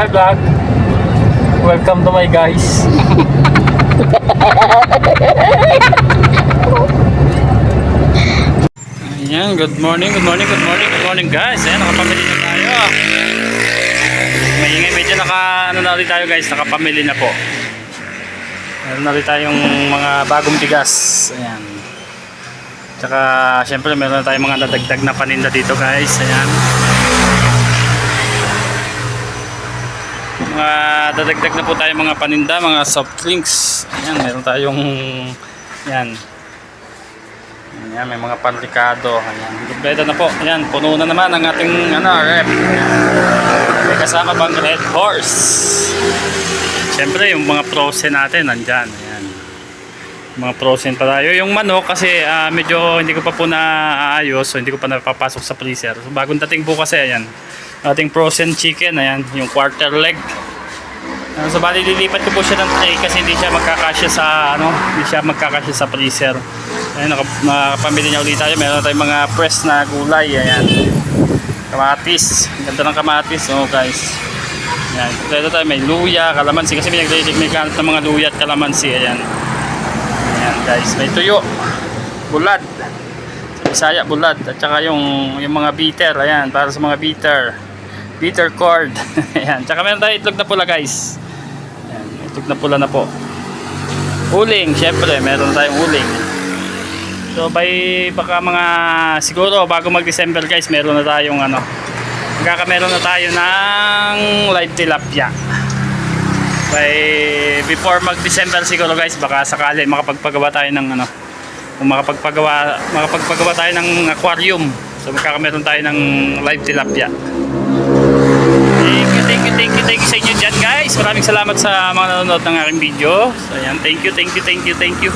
Hi vlog. Welcome to my guys. Ayan, good morning, good morning, good morning, good morning guys. Ayan, nakapamili na tayo. Maingay, medyo naka, ano na ulit tayo guys, nakapamili na po. Meron na ulit tayong mga bagong bigas. Ayan. Tsaka, syempre, meron na tayong mga nadagdag na paninda dito guys. Ayan. Mga dadagdag na po tayo mga paninda, mga soft drinks. Ayan, meron tayong, ayan, Ayan, may mga panrikado. Ayan, kompleto na po. Ayan, puno na naman ang ating ano, rep. May kasama bang Red Horse. Siyempre, yung mga frozen natin, nandyan. Ayan. Mga frozen pa tayo. Yung manok, kasi ah, medyo hindi ko pa po naaayos, so hindi ko pa napapasok sa freezer. So, bagong dating po kasi, ayan. Ating frozen chicken, ayan, yung quarter leg. Uh, so bali lilipat ko po siya ng tray kasi hindi siya magkakasya sa ano, hindi siya magkakasya sa freezer. Ayun, naka, nakapamili niya ulit tayo. Meron tayong mga press na gulay. Ayan. Kamatis. Ganda ng kamatis. Oh guys. Ayan. Kompleto tayo. May luya, kalamansi. Kasi nagdidig may kanot ng mga luya at kalamansi. Ayan. Ayan guys. May tuyo. Bulad. Sa Bisaya, bulad. At saka yung, yung mga bitter. Ayan. Para sa mga bitter. Bitter cord. Ayan. Tsaka meron tayo itlog na pula guys. Ayan. Itlog na pula na po. Uling. Syempre, meron tayong uling. So by baka mga siguro bago mag-December guys, meron na tayong ano. Magkakameron na tayo ng live tilapia. By before mag-December siguro guys, baka sakali makapagpagawa tayo ng ano. Makapagpagawa makapagpagawa tayo ng aquarium. So magkakameron tayo ng live tilapia. Thank you, thank you, thank you, sa inyo dyan guys. Maraming salamat sa mga nanonood ng aking video. So ayan, thank you, thank you, thank you, thank you.